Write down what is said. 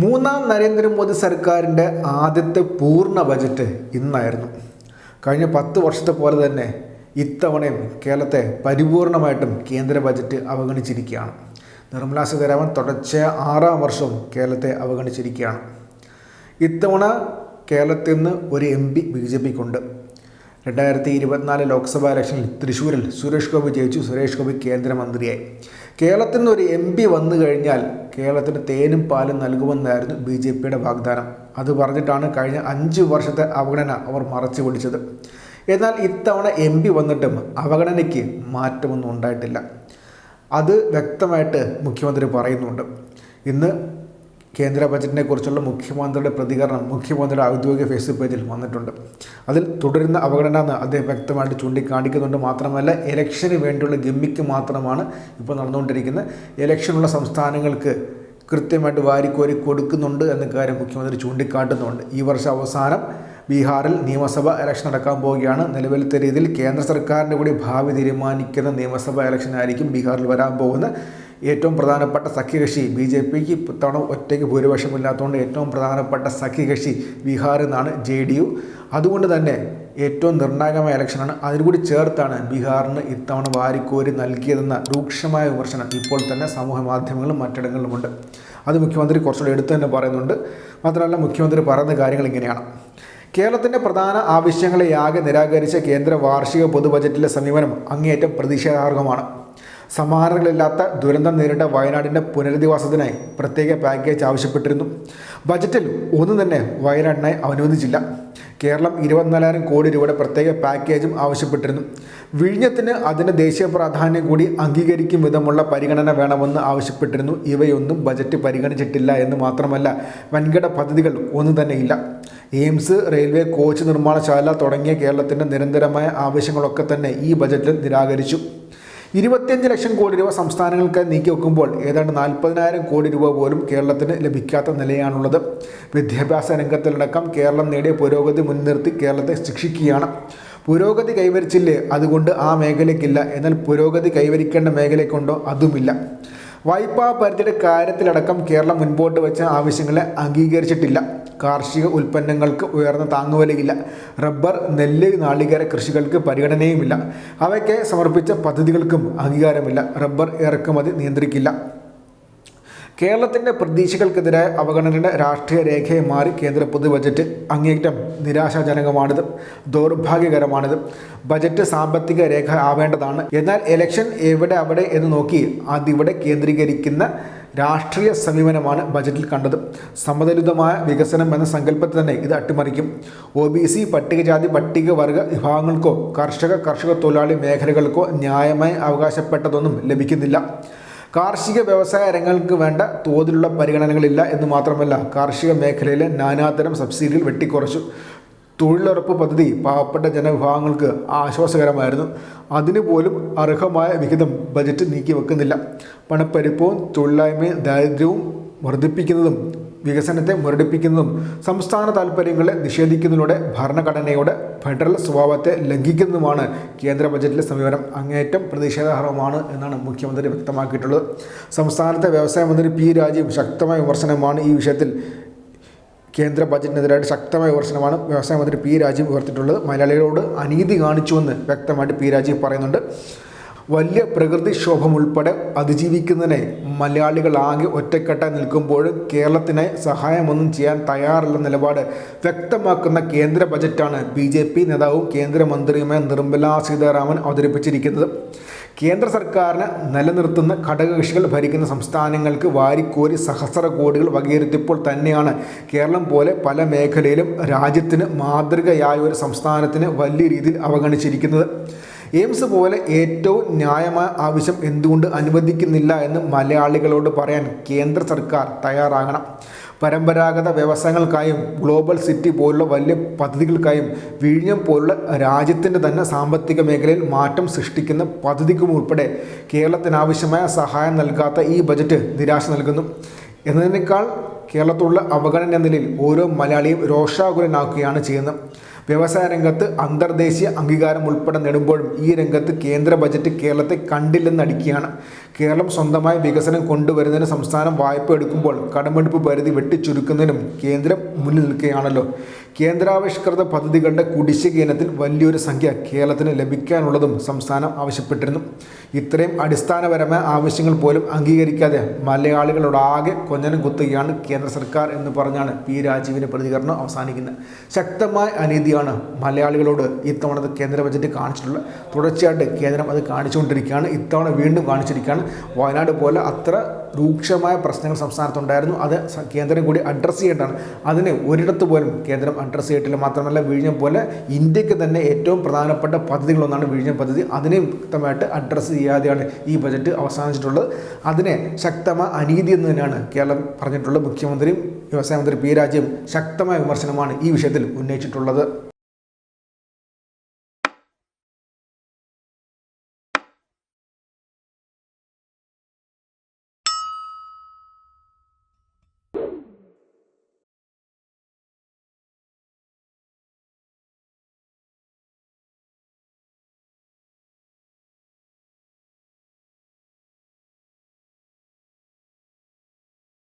മൂന്നാം നരേന്ദ്രമോദി സർക്കാരിന്റെ ആദ്യത്തെ പൂർണ ബജറ്റ് ഇന്നായിരുന്നു. കഴിഞ്ഞ പത്ത് വർഷത്തെ പോലെ തന്നെ ഇത്തവണയും കേരളത്തെ പരിപൂർണമായിട്ടും കേന്ദ്ര ബജറ്റ് അവഗണിച്ചിരിക്കുകയാണ്. നിർമ്മലാ സീതാരാമൻ തുടർച്ച ആറാം വർഷവും കേരളത്തെ അവഗണിച്ചിരിക്കുകയാണ്. ഇത്തവണ കേരളത്തിൽ നിന്ന് ഒരു എം പി ബി ജെ പിക്കുണ്ട്. രണ്ടായിരത്തി ഇരുപത്തിനാല് ലോക്സഭാ ഇലക്ഷനിൽ തൃശ്ശൂരിൽ സുരേഷ് ഗോപി ജയിച്ചു. സുരേഷ് ഗോപി കേന്ദ്രമന്ത്രിയായി. കേരളത്തിൽ നിന്ന് ഒരു എം പി വന്നു കഴിഞ്ഞാൽ കേരളത്തിന് തേനും പാലും നൽകുമെന്നായിരുന്നു ബി ജെ പിയുടെ വാഗ്ദാനം. അത് പറഞ്ഞിട്ടാണ് കഴിഞ്ഞ അഞ്ച് വർഷത്തെ അവഗണന അവർ മറച്ചു പിടിച്ചത്. എന്നാൽ ഇത്തവണ എം പി വന്നിട്ടും അവഗണനയ്ക്ക് മാറ്റമൊന്നും ഉണ്ടായിട്ടില്ല. അത് വ്യക്തമായിട്ട് മുഖ്യമന്ത്രി പറയുന്നുണ്ട്. ഇന്ന് കേന്ദ്ര ബജറ്റിനെ കുറിച്ചുള്ള മുഖ്യമന്ത്രിയുടെ പ്രതികരണം മുഖ്യമന്ത്രിയുടെ ഔദ്യോഗിക ഫേസ്ബുക്ക് പേജിൽ വന്നിട്ടുണ്ട്. അതിൽ തുടരുന്ന അവഗണന എന്ന് അദ്ദേഹം വ്യക്തമായിട്ട് ചൂണ്ടിക്കാണിക്കുന്നുണ്ട്. മാത്രമല്ല ഇലക്ഷന് വേണ്ടിയുള്ള ഗമ്മിക്ക് മാത്രമാണ് ഇപ്പോൾ നടന്നുകൊണ്ടിരിക്കുന്നത്. ഇലക്ഷനുള്ള സംസ്ഥാനങ്ങൾക്ക് കൃത്യമായിട്ട് വാരിക്കോരി കൊടുക്കുന്നുണ്ട് എന്ന കാര്യം മുഖ്യമന്ത്രി ചൂണ്ടിക്കാട്ടുന്നുണ്ട്. ഈ വർഷം അവസാനം ബീഹാറിൽ നിയമസഭ ഇലക്ഷൻ നടക്കാൻ പോവുകയാണ്. നിലവിലത്തെ രീതിയിൽ കേന്ദ്ര സർക്കാരിന്റെ കൂടി ഭാവി തീരുമാനിക്കുന്ന നിയമസഭാ ഇലക്ഷൻ ആയിരിക്കും ബീഹാറിൽ വരാൻ പോകുന്ന ഏറ്റവും പ്രധാനപ്പെട്ട സഖ്യകക്ഷി. ബി ജെ പിക്ക് ഇത്തവണ ഒറ്റയ്ക്ക് ഭൂരിപക്ഷമില്ലാത്തതുകൊണ്ട് ഏറ്റവും പ്രധാനപ്പെട്ട സഖ്യകക്ഷി ബീഹാറിൽ നിന്നാണ് ജെ ഡി യു. അതുകൊണ്ട് തന്നെ ഏറ്റവും നിർണായകമായ ഇലക്ഷനാണ്. അതിനുകൂടി ചേർത്താണ് ബീഹാറിന് ഇത്തവണ വാരിക്കോരി നൽകിയതെന്ന രൂക്ഷമായ വിമർശനം ഇപ്പോൾ തന്നെ സമൂഹ മാധ്യമങ്ങളും മറ്റിടങ്ങളിലുമുണ്ട് അത് മുഖ്യമന്ത്രി കുറച്ചുകൂടി എടുത്തു തന്നെ പറയുന്നുണ്ട്. മാത്രമല്ല മുഖ്യമന്ത്രി പറയുന്ന കാര്യങ്ങൾ ഇങ്ങനെയാണ്. കേരളത്തിന്റെ പ്രധാന ആവശ്യങ്ങളെ ആകെ നിരാകരിച്ച കേന്ദ്ര വാർഷിക പൊതുബജറ്റിലെ സമീപനം അങ്ങേയറ്റം പ്രതിഷേധാർഹമാണ് സമാനതകളില്ലാത്ത ദുരന്തം നേരിട്ട വയനാടിന്റെ പുനരധിവാസത്തിനായി പ്രത്യേക പാക്കേജ് ആവശ്യപ്പെട്ടിരുന്നു. ബജറ്റിൽ ഒന്നും തന്നെ വയനാടിനായി അനുവദിച്ചില്ല. കേരളം ഇരുപത്തിനാലായിരം കോടി രൂപയുടെ പ്രത്യേക പാക്കേജും ആവശ്യപ്പെട്ടിരുന്നു. വിഴിഞ്ഞത്തിന് അതിന്റെ ദേശീയ പ്രാധാന്യം കൂടി അംഗീകരിക്കും വിധമുള്ള പരിഗണന വേണമെന്ന് ആവശ്യപ്പെട്ടിരുന്നു. ഇവയൊന്നും ബജറ്റ് പരിഗണിച്ചിട്ടില്ല എന്ന് മാത്രമല്ല വൻകിട പദ്ധതികൾ ഒന്നും തന്നെയില്ല എയിംസ് റെയിൽവേ കോച്ച് നിർമ്മാണശാല തുടങ്ങിയ കേരളത്തിന്റെ നിരന്തരമായ ആവശ്യങ്ങളൊക്കെ തന്നെ ഈ ബജറ്റിൽ നിരാകരിച്ചു. ഇരുപത്തിയഞ്ച് ലക്ഷം കോടി രൂപ സംസ്ഥാനങ്ങൾക്ക് നീക്കി വെക്കുമ്പോൾ ഏതാണ്ട് നാൽപ്പതിനായിരം കോടി രൂപ പോലും കേരളത്തിന് ലഭിക്കാത്ത നിലയാണുള്ളത്. വിദ്യാഭ്യാസ രംഗത്തിലടക്കം കേരളം നേടിയ പുരോഗതി മുൻനിർത്തി കേരളത്തെ ശിക്ഷിക്കുകയാണ്. പുരോഗതി കൈവരിച്ചില്ലേ? അതുകൊണ്ട് ആ മേഖലയ്ക്കില്ല. എന്നാൽ പുരോഗതി കൈവരിക്കേണ്ട മേഖലയ്ക്കുണ്ടോ? അതുമില്ല. വായ്പാ പരിധിയുടെ കാര്യത്തിലടക്കം കേരളം മുൻപോട്ട് വെച്ച ആവശ്യങ്ങളെ അംഗീകരിച്ചിട്ടില്ല. കാർഷിക ഉൽപ്പന്നങ്ങൾക്ക് ഉയർന്ന താങ്ങുവിലയില്ല. റബ്ബർ നെല്ല് നാളികേര കൃഷികൾക്ക് പരിഗണനയുമില്ല. അവയ്ക്ക് സമർപ്പിച്ച പദ്ധതികൾക്കും അംഗീകാരമില്ല. റബ്ബർ ഇറക്കുമതി നിയന്ത്രിക്കില്ല. കേരളത്തിന്റെ പ്രതീക്ഷകൾക്കെതിരായ അവഗണനയുടെ രാഷ്ട്രീയ രേഖയെ മാറി കേന്ദ്ര പൊതു ബജറ്റ് അങ്ങേയറ്റം നിരാശാജനകമാണിത്. ദൗർഭാഗ്യകരമാണിത്. ബജറ്റ് സാമ്പത്തിക രേഖ ആവേണ്ടതാണ്. എന്നാൽ എലക്ഷൻ എവിടെ അവിടെ എന്ന് നോക്കി അതിവിടെ കേന്ദ്രീകരിക്കുന്ന രാഷ്ട്രീയ സമീപനമാണ് ബജറ്റിൽ കണ്ടത്. സമതുലിതമായ വികസനം എന്ന സങ്കല്പത്തിൽ തന്നെ ഇത് അട്ടിമറിക്കും. ഒ ബി സി പട്ടികജാതി പട്ടികവർഗ വിഭാഗങ്ങൾക്കോ കർഷക കർഷക തൊഴിലാളി മേഖലകൾക്കോ ന്യായമായി അവകാശപ്പെട്ടതൊന്നും ലഭിക്കുന്നില്ല. കാർഷിക വ്യവസായ രംഗങ്ങൾക്ക് വേണ്ട തോതിലുള്ള പരിഗണനകളില്ല എന്ന് മാത്രമല്ല കാർഷിക മേഖലയിലെ നാനാതരം സബ്സിഡികൾ വെട്ടിക്കുറച്ചു. തൊഴിലുറപ്പ് പദ്ധതി പാവപ്പെട്ട ജനവിഭാഗങ്ങൾക്ക് ആശ്വാസകരമായിരുന്നു. അതിനുപോലും അർഹമായ വിഹിതം ബജറ്റ് നീക്കി വെക്കുന്നില്ല പണപ്പെരുപ്പവും തൊഴിലില്ലായ്മയും ദാരിദ്ര്യവും വർദ്ധിപ്പിക്കുന്നതും വികസനത്തെ മുരടിപ്പിക്കുന്നതും സംസ്ഥാന താൽപ്പര്യങ്ങളെ നിഷേധിക്കുന്നതിലൂടെ ഭരണഘടനയുടെ ഫെഡറൽ സ്വഭാവത്തെ ലംഘിക്കുന്നതുമാണ് കേന്ദ്ര ബജറ്റിലെ സമീപനം. അങ്ങേയറ്റം പ്രതിഷേധാർഹമാണ് എന്നാണ് മുഖ്യമന്ത്രി വ്യക്തമാക്കിയിട്ടുള്ളത്. സംസ്ഥാനത്തെ വ്യവസായ മന്ത്രി പി രാജീവ് ശക്തമായ വിമർശനമാണ് ഈ വിഷയത്തിൽ. കേന്ദ്ര ബജറ്റിനെതിരായിട്ട് ശക്തമായ വിമർശനമാണ് വ്യവസായ മന്ത്രി പി രാജീവ് ഉയർത്തിയിട്ടുള്ളത്. മലയാളികളോട് അനീതി കാണിച്ചുവെന്ന് വ്യക്തമായിട്ട് പി രാജീവ് പറയുന്നുണ്ട്. വലിയ പ്രകൃതിക്ഷോഭം ഉൾപ്പെടെ അതിജീവിക്കുന്നതിനെ മലയാളികൾ ആകെ ഒറ്റക്കെട്ടായി നിൽക്കുമ്പോൾ കേരളത്തിന് സഹായമൊന്നും ചെയ്യാൻ തയ്യാറല്ല നിലപാട് വ്യക്തമാക്കുന്ന കേന്ദ്ര ബജറ്റാണ് ബി ജെ പി നേതാവും കേന്ദ്രമന്ത്രിയുമായ നിർമ്മലാ സീതാരാമൻ അവതരിപ്പിച്ചിരിക്കുന്നത്. കേന്ദ്ര സർക്കാരിനെ നിലനിർത്തുന്ന ഘടകകക്ഷികൾ ഭരിക്കുന്ന സംസ്ഥാനങ്ങൾക്ക് വാരിക്കോരി സഹസ്ര കോടികൾ വകയിരുത്തിയപ്പോൾ തന്നെയാണ് കേരളം പോലെ പല മേഖലയിലും രാജ്യത്തിന് മാതൃകയായ ഒരു സംസ്ഥാനത്തിന് വലിയ രീതിയിൽ അവഗണിച്ചിരിക്കുന്നത്. എയിംസ് പോലെ ഏറ്റവും ന്യായമായ ആവശ്യം എന്തുകൊണ്ട് അനുവദിക്കുന്നില്ല എന്ന് മലയാളികളോട് പറയാൻ കേന്ദ്ര സർക്കാർ തയ്യാറാകണം. പരമ്പരാഗത വ്യവസായങ്ങൾക്കായും ഗ്ലോബൽ സിറ്റി പോലുള്ള വലിയ പദ്ധതികൾക്കായും വിഴിഞ്ഞം പോലുള്ള രാജ്യത്തിന്റെ തന്നെ സാമ്പത്തിക മേഖലയിൽ മാറ്റം സൃഷ്ടിക്കുന്ന പദ്ധതിക്കും ഉൾപ്പെടെ കേരളത്തിനാവശ്യമായ സഹായം നൽകാത്ത ഈ ബജറ്റ് നിരാശ നൽകുന്നു. എന്നതിനേക്കാൾ കേരളത്തിലുള്ള അവഗണന എന്ന നിലയിൽ ഓരോ മലയാളിയും രോഷാകുലനാക്കുകയാണ് ചെയ്യുന്നത്. വ്യവസായ രംഗത്ത് അന്തർദേശീയ അംഗീകാരം ഉൾപ്പെടെ നേടുമ്പോഴും ഈ രംഗത്ത് കേന്ദ്ര ബജറ്റ് കേരളത്തെ കണ്ടില്ലെന്നടിക്കുകയാണ് കേരളം സ്വന്തമായ വികസനം കൊണ്ടുവരുന്നതിന് സംസ്ഥാനം വായ്പ എടുക്കുമ്പോൾ കടമെടുപ്പ് പരിധി വെട്ടിച്ചുരുക്കുന്നതിനും കേന്ദ്രം മുന്നിൽ നിൽക്കുകയാണല്ലോ. കേന്ദ്രാവിഷ്കൃത പദ്ധതികളുടെ കുടിശ്ശിക ഇനത്തിൽ വലിയൊരു സംഖ്യ കേരളത്തിന് ലഭിക്കാനുള്ളതും സംസ്ഥാനം ആവശ്യപ്പെട്ടിരുന്നു. ഇത്രയും അടിസ്ഥാനപരമായ ആവശ്യങ്ങൾ പോലും അംഗീകരിക്കാതെ മലയാളികളോടാകെ കൊഞ്ഞനം കുത്തുകയാണ് കേന്ദ്ര സർക്കാർ എന്ന് പറഞ്ഞാണ് പി രാജീവിന്റെ പ്രതികരണം അവസാനിക്കുന്നത്. ശക്തമായ അനീതിയാണ് മലയാളികളോട് ഇത്തവണത്തെ കേന്ദ്ര ബജറ്റ് കാണിച്ചിട്ടുള്ളത്. തുടർച്ചയായിട്ട് കേന്ദ്രം അത് കാണിച്ചുകൊണ്ടിരിക്കുകയാണ്. ഇത്തവണ വീണ്ടും കാണിച്ചിരിക്കുകയാണ്. വയനാട് പോലെ അത്ര രൂക്ഷമായ പ്രശ്നങ്ങൾ സംസ്ഥാനത്തുണ്ടായിരുന്നു. അത് കേന്ദ്രം കൂടി അഡ്രസ്സ് ചെയ്യേണ്ടതാണ് അതിന് ഒരിടത്ത് പോലും കേന്ദ്രം ചെയ്തിട്ടില്ല മാത്രമല്ല വിഴിഞ്ഞം പോലെ ഇന്ത്യയ്ക്ക് തന്നെ ഏറ്റവും പ്രധാനപ്പെട്ട പദ്ധതികളൊന്നാണ് വിഴിഞ്ഞം പദ്ധതി. അതിനെ വ്യക്തമായിട്ട് അഡ്രസ്സ് ചെയ്യാതെയാണ് ഈ ബജറ്റ് അവസാനിച്ചിട്ടുള്ളത്. അതിനെ ശക്തമായ അനീതി എന്ന് തന്നെയാണ് കേരളം പറഞ്ഞിട്ടുള്ളത്. മുഖ്യമന്ത്രിയും വ്യവസായ മന്ത്രി പി രാജയും ശക്തമായ വിമർശനമാണ് ഈ വിഷയത്തിൽ ഉന്നയിച്ചിട്ടുള്ളത്.